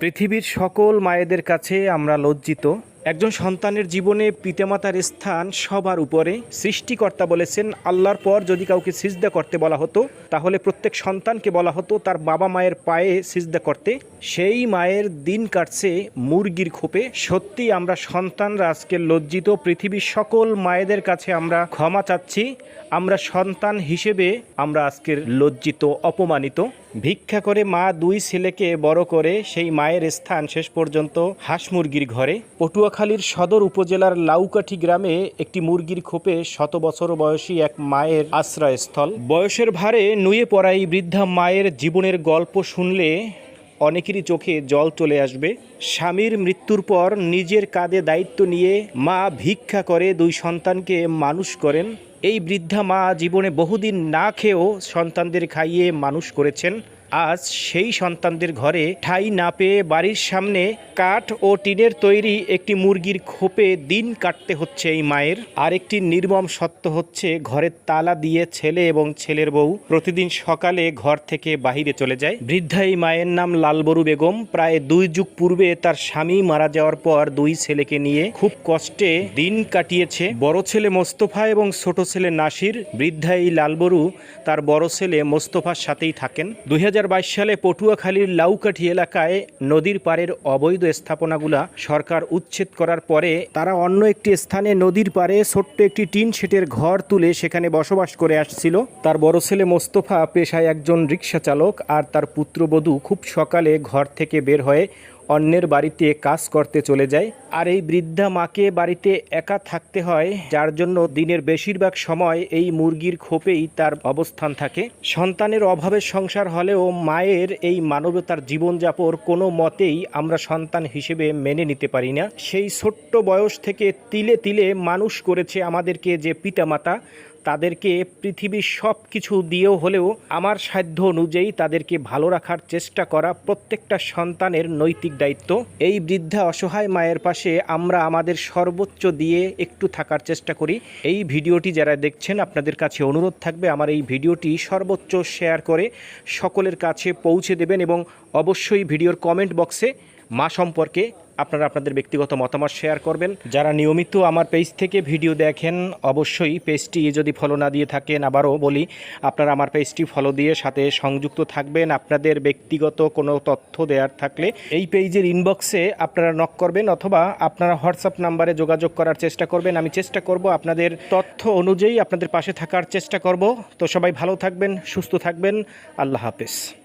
পৃথিবীর সকল মায়েদের কাছে আমরা লজ্জিত। একজন সন্তানের জীবনে পিতামাতার স্থান সবার উপরে সৃষ্টিকর্তা বলেছেন, আল্লাহর পর যদি কাউকে সিজদা করতে বলা হতো, তাহলে প্রত্যেক সন্তানকে বলা হতো তার বাবা মায়ের পায়ে সিজদা করতে। সেই মায়ের দিন কাটছে মুরগির খোপে। সত্যি আমরা সন্তানরা আজকে লজ্জিত। পৃথিবীর সকল মায়েদের কাছে আমরা ক্ষমা চাচ্ছি। আমরা সন্তান হিসেবে আমরা আজকের লজ্জিত, অপমানিত। ভিক্ষা করে মা দুই ছেলেকে বড় করে, সেই মায়ের স্থান শেষ পর্যন্ত হাঁস মুরগির ঘরে। পটুয়াখালীর সদর উপজেলার লাউকাঠি গ্রামে একটি মুরগির খোপে শত বছর বয়সী এক মায়ের আশ্রয়স্থল। বয়সের ভারে নুয়ে পড়া এই বৃদ্ধা মায়ের জীবনের গল্প শুনলে অনেকেরই চোখে জল চলে আসবে। স্বামীর মৃত্যুর পর নিজের কাঁধে দায়িত্ব নিয়ে মা ভিক্ষা করে দুই সন্তানকে মানুষ করেন। এই বৃদ্ধা মা জীবনে বহুদিন না খেয়েও সন্তানদের খাইয়ে মানুষ করেছেন। আজ সেই সন্তানদের ঘরে ঠাই না পেয়ে বাড়ির সামনে কাঠ ও টিনের তৈরি একটি মুরগির খোপে দিন কাটতে হচ্ছে এই মায়ের। আর একটি নির্মম সত্য হচ্ছে, ঘরের তালা দিয়ে ছেলে এবং ছেলের বউ প্রতিদিন সকালে ঘর থেকে বাহিরে চলে যায়। বৃদ্ধা এই মায়ের নাম লালবরু বেগম। প্রায় দুই যুগ পূর্বে তার স্বামী মারা যাওয়ার পর দুই ছেলেকে নিয়ে খুব কষ্টে দিন কাটিয়েছে। বড় ছেলে মোস্তফা এবং ছোট ছেলে নাসির। বৃদ্ধা এই লালবরু তার বড় ছেলে মোস্তফার সাথেই থাকেন। দুই হাজার সালে পটুয়াখালীর লাউকাঠি এলাকায় নদীর পাড়ের অবৈধ স্থাপনাগুলা সরকার উচ্ছেদ করার পরে তারা অন্য একটি স্থানে নদীর পাড়ে ছোট্ট একটি টিন শেটের ঘর তুলে সেখানে বসবাস করে আসছিল। তার বড় ছেলে মোস্তফা পেশায় একজন রিক্সা চালক আর তার পুত্রবধূ খুব সকালে ঘর থেকে বের হয়ে অন্যের বাড়িতে কাজ করতে চলে যায়। আর এই বৃদ্ধা মাকে বাড়িতে একা থাকতে হয়, যার জন্য দিনের বেশিরভাগ সময় এই মুরগির খোপেই তার অবস্থান থাকে। সন্তানের অভাবে সংসার হলেও মায়ের এই মানবতার জীবনযাপন কোনো মতেই আমরা সন্তান হিসেবে মেনে নিতে পারি না। সেই ছোট্ট বয়স থেকে তিলে তিলে মানুষ করেছে আমাদেরকে যে পিতামাতা তাদেরকে পৃথিবীর সব কিছু দিয়েও হলেও আমার সাধ্য অনুযায়ী তাদেরকে ভালো রাখার চেষ্টা করা প্রত্যেকটা সন্তানের নৈতিক দায়িত্ব। এই বৃদ্ধা অসহায় মায়ের পাশে আমরা আমাদের সর্বোচ্চ দিয়ে একটু থাকার চেষ্টা করি। এই ভিডিওটি যারা দেখছেন, আপনাদের কাছে অনুরোধ থাকবে আমার এই ভিডিওটি সর্বোচ্চ শেয়ার করে সকলের কাছে পৌঁছে দেবেন এবং অবশ্যই ভিডিওর কমেন্ট বক্সে মা সম্পর্কে আপনারা আপনাদের ব্যক্তিগত মতামত শেয়ার করবেন। যারা নিয়মিত আমার পেজ থেকে ভিডিও দেখেন, অবশ্যই পেজটি যদি ফলো না দিয়ে থাকেন, আবারও বলি, আপনারা আমার পেজটি ফলো দিয়ে সাথে সংযুক্ত থাকবেন। আপনাদের ব্যক্তিগত কোনো তথ্য দেওয়ার থাকলে এই পেজের ইনবক্সে আপনারা নক করবেন অথবা আপনারা হোয়াটসঅ্যাপ নাম্বারে যোগাযোগ করার চেষ্টা করবেন। আমি চেষ্টা করব আপনাদের তথ্য অনুযায়ী আপনাদের পাশে থাকার চেষ্টা করব। তো সবাই ভালো থাকবেন, সুস্থ থাকবেন। আল্লাহ হাফেজ।